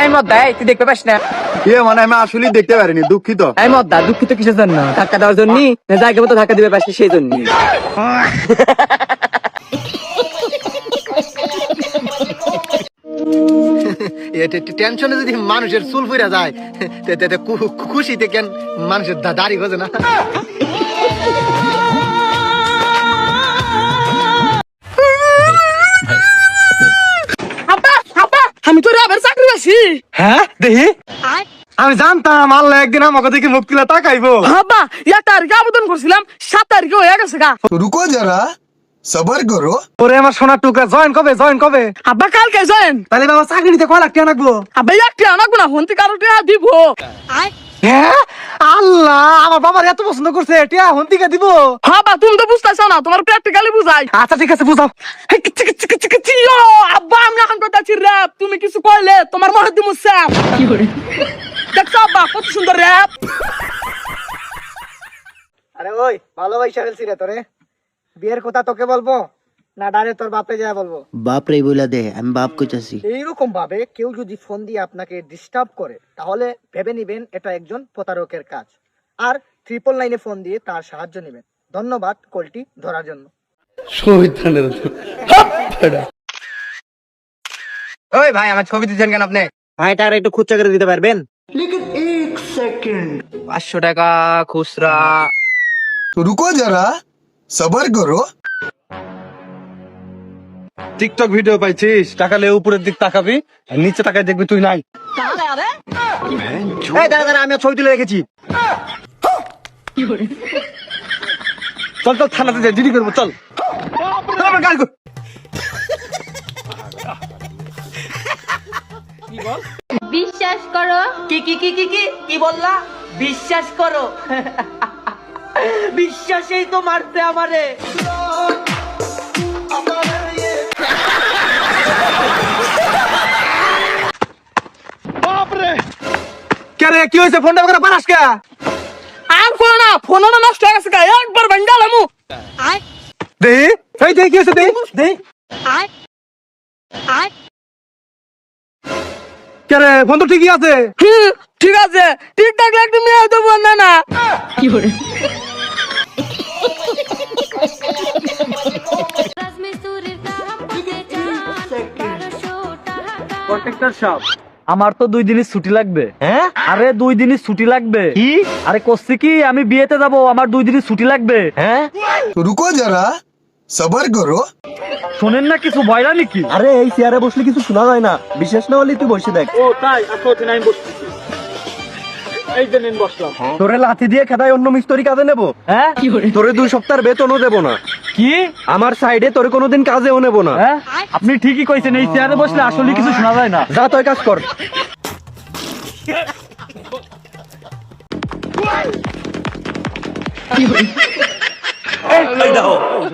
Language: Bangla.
এই মদ্দা এই তুই দেখতে পাস না? ইয়ে মানে আমি আসলেই দেখতে পারিনি দুঃখিত। এই মদ্দা দুঃখিত কিসের জন্য? ধাক্কা দেওয়ার জন্য? না জায়গা মতো ধাক্কা দিবে পাশে সেই জন্য। টেনশনে যদি মানুষের চুল ফুরা যায় তে- তে- তে খু- খু- খুশিতে কেন মানুষের দাড়ি গজে না? দেখি আমি জানতাম আল্লাহ একদিন আমাকে দেখে মুখ তুলে তাকাইবো। বাবা ইয়া তারিখে আবেদন করছিলাম সাত তারিখে হয়ে গেছে গা। রুকো যারা আমার সোনা জয়েন কবে জয়েন কবে? আব্বা কালকে জয়েন। তাহলে হ্যাঁ? আল্লাহ আমার বাবার এত পছন্দ করছে টিয়া হন্তিকা দিব। হাবা বা তুমি বুঝতেছো না তোমার প্র্যাকটিক্যালি বুঝাই। আচ্ছা ঠিক আছে বুঝাও। ইয়ো, আব্বা আমি এখন করতেছি র্যাপ তুমি কিছু কইলে তোমার মনে দিমু স্যাপ দেখছ আব্বা কত সুন্দর র্যাপ আরে ওই ভালোবাসা ফেলছি রে তোরে। বিয়ের কথা তোকে বলব না ডাইরেক্ট তোর বাপে যা বলব? বাপ রে বইলা দে আমি বাপ কইতাছি। এইরকম ভাবে কেউ যদি ফোন দিয়ে আপনাকে ডিস্টার্ব করে তাহলে ভেবে নিবেন এটা একজন প্রতারকের কাজ। আর ট্রিপল লাইনে ফোন দিয়ে তার সাহায্য নেবেন। ধন্যবাদ কলটি ধরার জন্য। ওই ভাই আমার ছবি দিচ্ছেন কেন আপনি? ভাই আর একটু খুচরা করে দিতে পারবেন? পাঁচশো টাকা খুচরা। রুকো যারা সবার করো। টিকটক ভিডিও পাইছিস টাকা লে উপরের দিক তাকাবি আর নিচে তাকায় দেখবি তুই নাই। দাদা আমি ছবি তুলে রেখেছি। চল চল থানাতে যাই ডিডি করব চল। আমার গাড়ি। বিশ্বাস করো। কি কি কি কি কি কি বললা? বিশ্বাস করো। বিশ্বাসেই তো মারতে আমারে। কি হয়েছে? ফোনটা পারাস কে? আর ফোন না ফোন না নষ্ট হয়ে গেছে একবার ভেঙ্গালামু দেহি এই দেহি কি হয়েছে দেহি দেহি ফোন তো ঠিকই আছে। ঠিক আছে। মেয়ে তো বল না। কি করে আমার তো দুই দিনই ছুটি লাগবে। হ্যাঁ? আরে দুই দিনই ছুটি লাগবে। কি? আরে করছি কি? আমি বিয়েতে যাব। আমার দুই দিনই ছুটি লাগবে। হ্যাঁ? রুকো যারা সবার করো শোনেন না কিছু বয়লা নাকি? আরে এই চেয়ারে বসলে কিছু শোনা যায় না। বিশেষ না হলে তুই বসে দেখ। ও তাই? আচ্ছা আমি বসতেছি হ্যাঁ। তোরে লাথি দিয়ে খেদাই অন্য মিস্তরি কাজে নেব? হ্যাঁ? কি করে তোরে দুই সপ্তাহের বেতনও দেবো না। কি? আমার সাইডে তোরে কোনোদিন কাজেও নেব না। হ্যাঁ? আপনি ঠিকই কইছেন এই চেয়ারে বসলে আসলে কিছু শোনা যায় না। যা তুই কাজ কর। কি করে Aí dá ó.